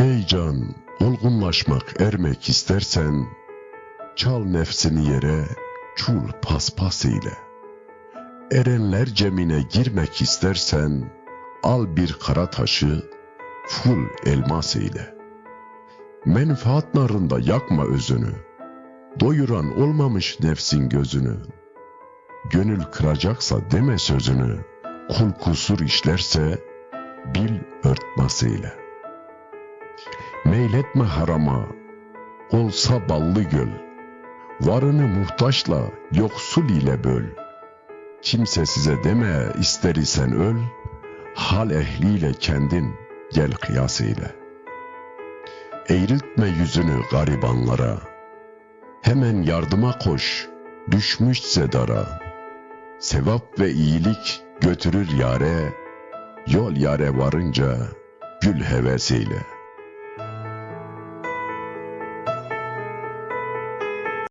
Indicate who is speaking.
Speaker 1: Ey can, olgunlaşmak, ermek istersen, çal nefsini yere, çul paspas ile. Erenler cemine girmek istersen, al bir kara taşı, full elmas ile. Menfaat narında yakma özünü, doyuran olmamış nefsin gözünü. Gönül kıracaksa deme sözünü, kul kusur işlerse, bil örtmasıyla. Meyletme harama, olsa ballı göl. Varını muhtaçla, yoksul ile böl. Kimse size deme ister isen öl, hal ehliyle kendin gel kıyas eyle. Eğriltme yüzünü garibanlara, hemen yardıma koş, düşmüşse dara. Sevap ve iyilik götürür yare, yol yare varınca gül hevesiyle.''